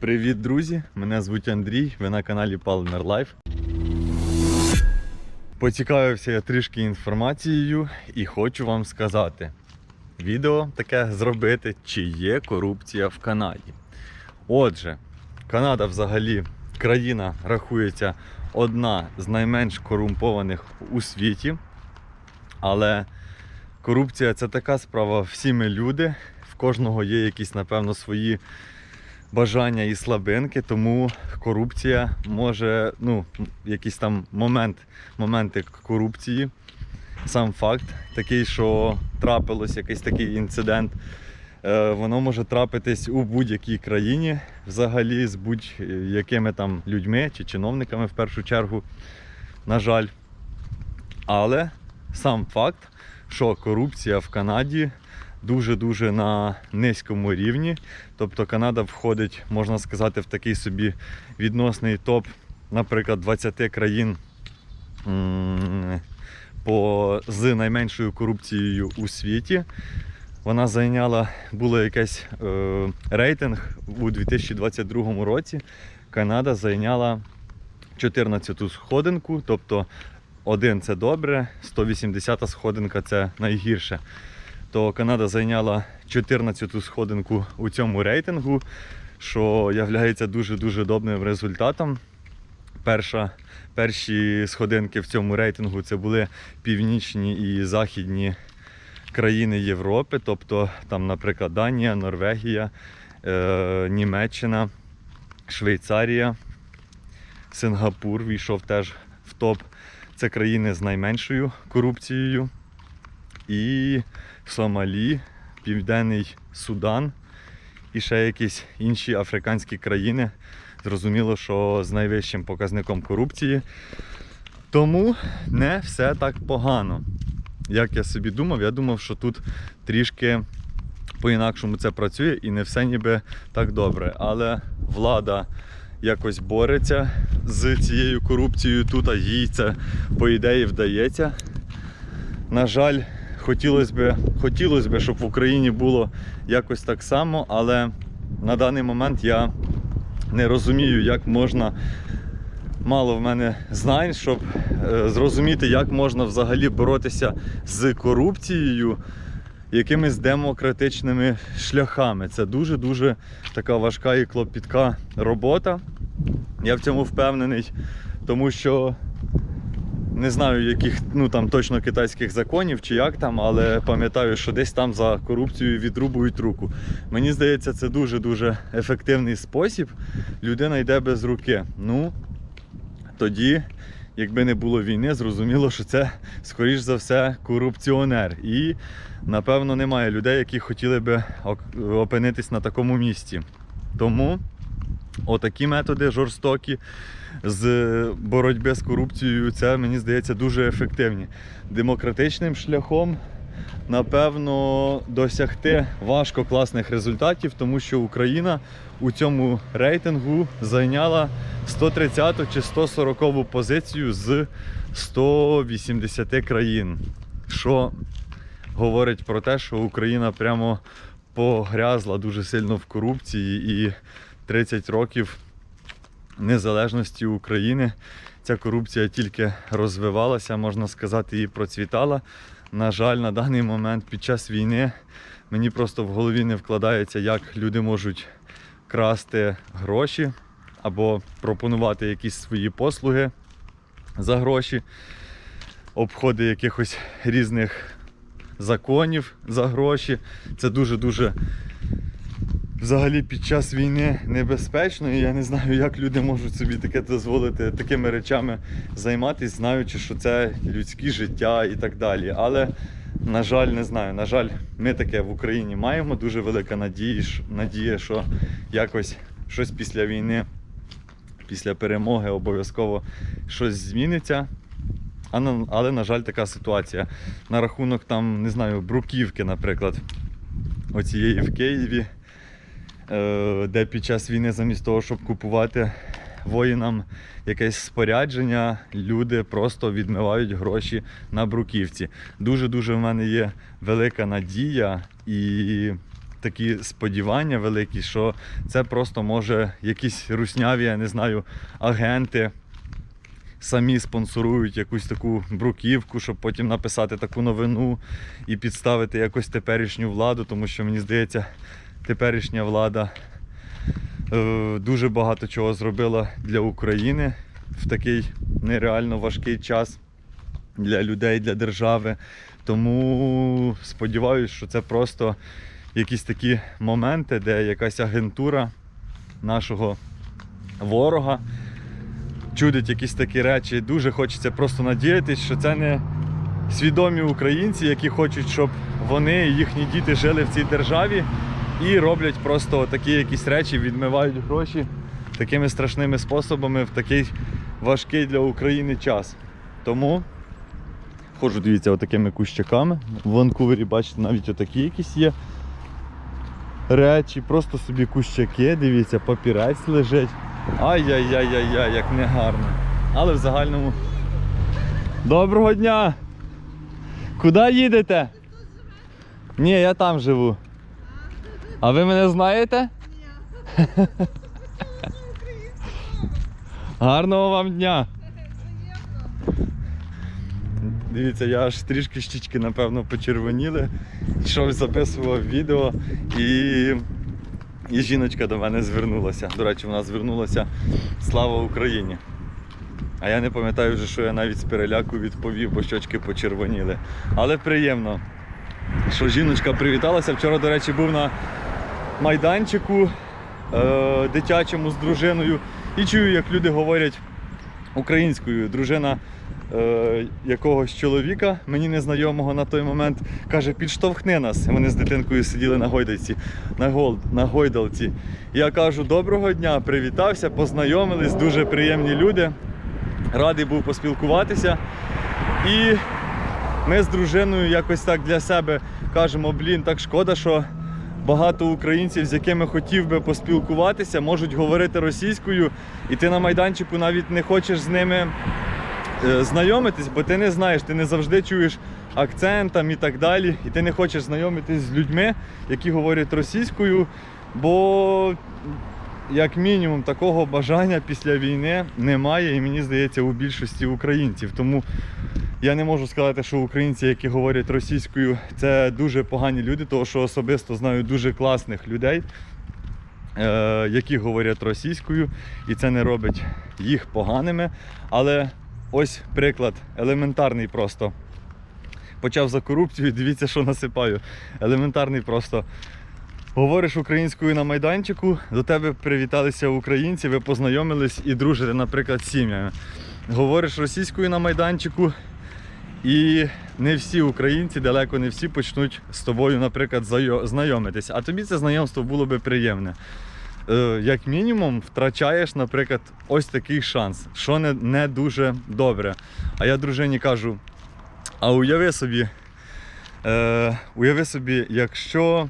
Привіт, друзі! Мене звуть Андрій, ви на каналі Palmer Life. Поцікавився я трішки інформацією і хочу вам сказати: відео таке зробити, чи є корупція в Канаді. Отже, Канада взагалі країна рахується одна з найменш корумпованих у світі. Але корупція це така справа, всі ми люди, в кожного є якісь, напевно, свої бажання і слабинки, тому корупція може, ну, якийсь там момент, моменти корупції. Сам факт такий, що трапилось якийсь такий інцидент, е, воно може трапитись у будь-якій країні, взагалі з будь-якими там людьми чи чиновниками в першу чергу, на жаль. Але сам факт, що корупція в Канаді дуже-дуже на низькому рівні. Тобто Канада входить, можна сказати, в такий собі відносний топ, наприклад, 20 країн по, з найменшою корупцією у світі. Вона зайняла було якийсь е, рейтинг у 2022 році. Канада зайняла 14-ту сходинку, тобто один це добре, 180-та сходинка це найгірше. То Канада зайняла 14-ту сходинку у цьому рейтингу, що є дуже-дуже добрим результатом. Перша, перші сходинки в цьому рейтингу це були північні і західні країни Європи, тобто там, наприклад, Данія, Норвегія, е, Німеччина, Швейцарія, Сингапур війшов теж в топ. Це країни з найменшою корупцією. І Сомалі, Південний Судан і ще якісь інші африканські країни. Зрозуміло, що з найвищим показником корупції. Тому не все так погано. Як я собі думав, я думав, що тут трішки по-інакшому це працює і не все ніби так добре. Але влада якось бореться з цією корупцією тут, а їй це по ідеї вдається. На жаль, хотілося б, хотілося б, щоб в Україні було якось так само, але на даний момент я не розумію, як можна. Мало в мене знань, щоб е, зрозуміти, як можна взагалі боротися з корупцією якимись демократичними шляхами. Це дуже-дуже така важка і клопітка робота. Я в цьому впевнений, тому що не знаю, яких ну там точно китайських законів чи як там, але пам'ятаю, що десь там за корупцію відрубують руку. Мені здається, це дуже-дуже ефективний спосіб. Людина йде без руки. Ну тоді, якби не було війни, зрозуміло, що це, скоріш за все, корупціонер. І, напевно, немає людей, які хотіли би опинитись на такому місці. Тому отакі методи жорстокі з боротьби з корупцією, це мені здається дуже ефективні. Демократичним шляхом, напевно, досягти важко класних результатів, тому що Україна у цьому рейтингу зайняла 130 чи 140 позицію з 180 країн. Що говорить про те, що Україна прямо погрязла дуже сильно в корупції і 30 років незалежності України ця корупція тільки розвивалася, можна сказати, і процвітала. На жаль, на даний момент під час війни мені просто в голові не вкладається, як люди можуть красти гроші або пропонувати якісь свої послуги за гроші, обходи якихось різних законів за гроші. Це дуже-дуже взагалі під час війни небезпечно, і я не знаю, як люди можуть собі таке дозволити такими речами займатися, знаючи, що це людське життя і так далі. Але, на жаль, не знаю. На жаль, ми таке в Україні маємо. Дуже велика надія, що- якось щось після війни, після перемоги обов'язково щось зміниться. Але, на жаль, така ситуація. На рахунок там, не знаю, бруківки, наприклад, оцієї в Києві де під час війни, замість того, щоб купувати воїнам якесь спорядження, люди просто відмивають гроші на бруківці. Дуже-дуже в мене є велика надія і такі сподівання великі, що це просто може якісь русняві, я не знаю, агенти самі спонсорують якусь таку бруківку, щоб потім написати таку новину і підставити якось теперішню владу, тому що мені здається, теперішня влада е, дуже багато чого зробила для України в такий нереально важкий час для людей, для держави. Тому сподіваюся, що це просто якісь такі моменти, де якась агентура нашого ворога чудить якісь такі речі. Дуже хочеться просто надіятися, що це не свідомі українці, які хочуть, щоб вони і їхні діти жили в цій державі і роблять просто такі якісь речі, відмивають гроші такими страшними способами в такий важкий для України час. Тому ходжу, дивіться, отакими кущаками. В Ванкувері, бачите, навіть отакі якісь є речі, просто собі кущаки, дивіться, папірець лежить. Ай-яй-яй-яй-яй, як негарно. Але в загальному. Доброго дня! Куди їдете? Ні, я там живу. А ви мене знаєте? Гарного вам дня! Дивіться, я аж трішки щічки, напевно, почервоніли. Йшов, записував відео і, і жіночка до мене звернулася. До речі, вона звернулася Слава Україні. А я не пам'ятаю вже, що я навіть з переляку відповів, бо щочки почервоніли. Але приємно, що жіночка привіталася. Вчора, до речі, був на майданчику е, дитячому з дружиною і чую, як люди говорять українською. Дружина е, якогось чоловіка, мені незнайомого на той момент, каже, підштовхни нас. Вони з дитинкою сиділи на гойдалці, на, гол, на гойдалці. Я кажу, доброго дня, привітався, познайомились, дуже приємні люди. Радий був поспілкуватися. І ми з дружиною якось так для себе кажемо, блін, так шкода, що багато українців, з якими хотів би поспілкуватися, можуть говорити російською, і ти на майданчику навіть не хочеш з ними е, знайомитись, бо ти не знаєш, ти не завжди чуєш акцент і так далі, і ти не хочеш знайомитись з людьми, які говорять російською, бо як мінімум такого бажання після війни немає, і мені здається, у більшості українців. Тому я не можу сказати, що українці, які говорять російською, це дуже погані люди, тому що особисто знаю дуже класних людей, е, які говорять російською, і це не робить їх поганими. Але ось приклад елементарний просто. Почав за корупцію, дивіться, що насипаю. Елементарний просто. Говориш українською на майданчику, до тебе привіталися українці, ви познайомились і дружите, наприклад, з сім'ями. Говориш російською на майданчику, і не всі українці, далеко не всі почнуть з тобою, наприклад, знайомитись. А тобі це знайомство було би приємне. Е, Як мінімум, втрачаєш, наприклад, ось такий шанс, що не, не дуже добре. А я дружині кажу: а уяви собі, е, уяви собі, якщо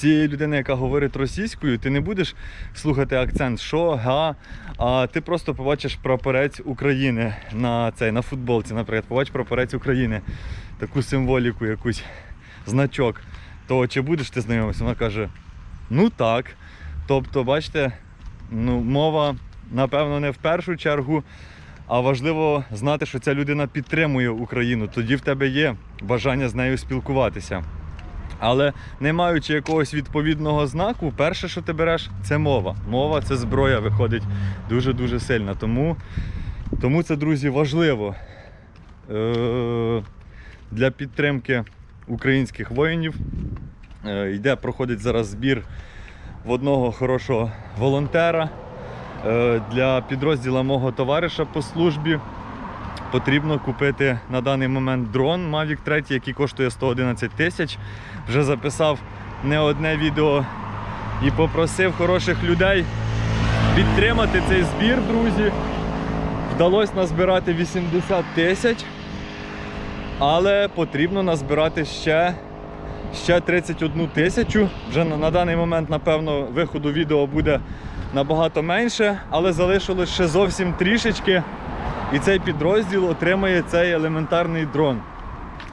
цієї людини, яка говорить російською, ти не будеш слухати акцент що, га, а ти просто побачиш прапорець України на цей, на футболці, наприклад, побачиш прапорець України, таку символіку, якусь значок. То чи будеш ти знайомитися? Вона каже: ну так. Тобто, бачите, ну, мова, напевно, не в першу чергу, а важливо знати, що ця людина підтримує Україну. Тоді в тебе є бажання з нею спілкуватися. Але не маючи якогось відповідного знаку, перше, що ти береш, це мова. Мова це зброя виходить дуже-дуже сильно. Тому, тому це, друзі, важливо е- для підтримки українських воїнів. Е, йде, проходить зараз збір в одного хорошого волонтера е, для підрозділу мого товариша по службі. Потрібно купити на даний момент дрон Mavic 3, який коштує 111 тисяч. Вже записав не одне відео і попросив хороших людей підтримати цей збір, друзі. Вдалося назбирати 80 тисяч, але потрібно назбирати ще, ще 31 тисячу. Вже на, на даний момент, напевно, виходу відео буде набагато менше, але залишилось ще зовсім трішечки. І цей підрозділ отримає цей елементарний дрон.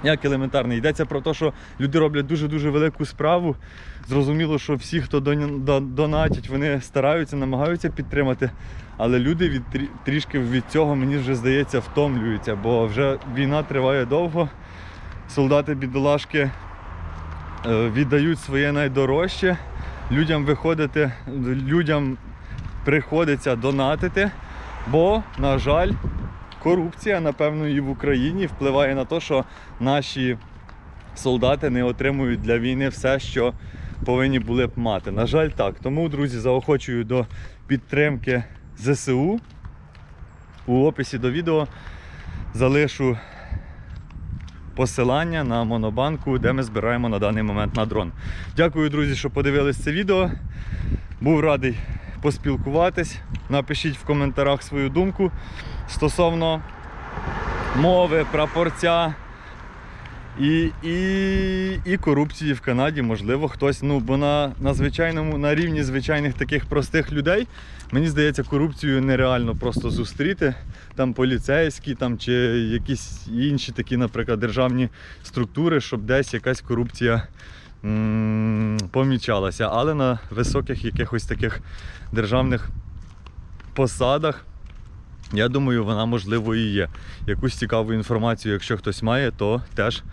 Як елементарний. Йдеться про те, що люди роблять дуже-дуже велику справу. Зрозуміло, що всі, хто донатять, вони стараються, намагаються підтримати. Але люди від, трішки від цього, мені вже здається, втомлюються, бо вже війна триває довго. Солдати бідолашки е, віддають своє найдорожче. Людям виходити, людям приходиться донатити, бо, на жаль, корупція, напевно, і в Україні впливає на те, що наші солдати не отримують для війни все, що повинні були б мати. На жаль, так. Тому, друзі, заохочую до підтримки ЗСУ. У описі до відео залишу посилання на монобанку, де ми збираємо на даний момент на дрон. Дякую, друзі, що подивились це відео. Був радий поспілкуватись. Напишіть в коментарях свою думку стосовно мови, прапорця і, і, і корупції в Канаді. Можливо, хтось, ну, бо на, на звичайному, на рівні звичайних таких простих людей, мені здається, корупцію нереально просто зустріти. Там поліцейські, там чи якісь інші такі, наприклад, державні структури, щоб десь якась корупція помічалася. Але на високих якихось таких державних посадах. Я думаю, вона можливо і є. Якусь цікаву інформацію, якщо хтось має, то теж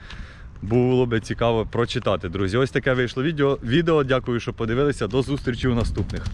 було би цікаво прочитати. Друзі, ось таке вийшло відео. Дякую, що подивилися. До зустрічі у наступних.